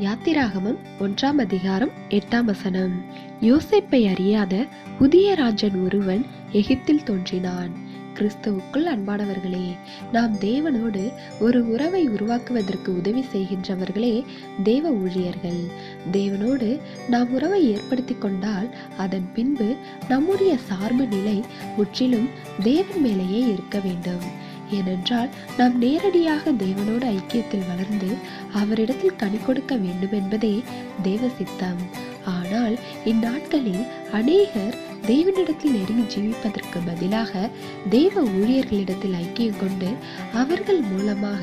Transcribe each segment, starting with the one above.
யாத்திராகமம் ஒன்றாம் அதிகாரம் எட்டாம் வசனம். யோசிப்பை அறியாத புதிய ராஜன் ஒருவன் எகிப்தில் தோன்றினான். கிறிஸ்துவுக்குள் அன்பானவர்களே நாம் தேவனோடு ஒரு உறவை உருவாக்குவதற்கு உதவி செய்கின்றவர்களே தேவ ஊழியர்கள். தேவனோடு நாம் உறவை ஏற்படுத்தி கொண்டால் அதன் பின்பு நம்முடைய சார்பு நிலை முற்றிலும் தேவன் மேலேயே இருக்க வேண்டும். ஏனென்றால் நாம் நேரடியாக தேவனோடு ஐக்கியத்தில் வளர்ந்து அவரிடத்தில் கனி கொடுக்க வேண்டும் என்பதே தேவ சித்தம். ஆனால் இந்நாட்களில் அநேகர் தேவனிடத்தில் நெருங்கி ஜீவிப்பதற்கு பதிலாக தேவ ஊழியர்களிடத்தில் ஐக்கியம் கொண்டு அவர்கள் மூலமாக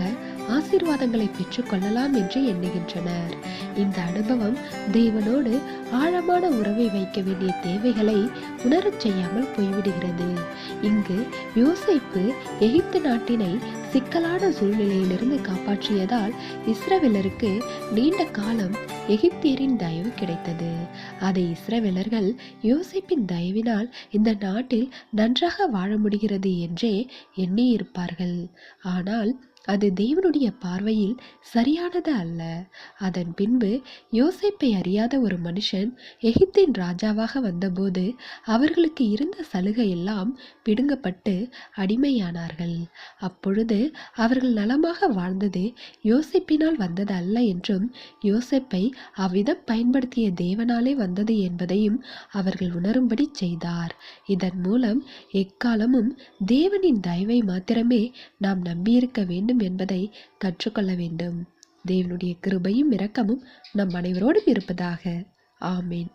ஆசீர்வாதங்களை பெற்றுக்கொள்ளலாம் என்று எண்ணுகின்றனர். இந்த அனுபவம் தேவனோடு ஆழமான உறவை வைக்க வேண்டிய தேவைகளை உணரச் செய்யாமல் போய்விடுகிறது. இங்கு யோசிப்பு எகிப்து நாட்டினை சிக்கலான சூழ்நிலையிலிருந்து காப்பாற்றியதால் இஸ்ரவேலருக்கு நீண்ட காலம் எகிப்தியரின் தயவு கிடைத்தது. அதை இஸ்ரவேலர்கள் யோசிப்பின் தயவினால் இந்த நாட்டில் நன்றாக வாழ முடிகிறது என்றே எண்ணியிருப்பார்கள். ஆனால் அது தேவனுடைய பார்வையில் சரியானது அல்ல. அதன் பின்பு யோசிப்பை அறியாத ஒரு மனுஷன் எகிப்தின் ராஜாவாக வந்தபோது அவர்களுக்கு இருந்த சலுகை எல்லாம் பிடுங்கப்பட்டு அடிமையானார்கள். அப்பொழுது அவர்கள் நலமாக வாழ்ந்தது யோசிப்பினால் வந்தது அல்ல என்றும் யோசிப்பை அவ்விதம் பயன்படுத்திய தேவனாலே வந்தது என்பதையும் அவர்கள் உணரும்படி செய்தார். இதன் மூலம் எக்காலமும் தேவனின் தயவை மாத்திரமே நாம் நம்பியிருக்க வேண்டும் என்பதை கற்றுக்கொள்ள வேண்டும். தேவனுடைய கிருபையும் இரக்கமும் நம் அனைவரோடும் இருப்பதாக. ஆமேன்.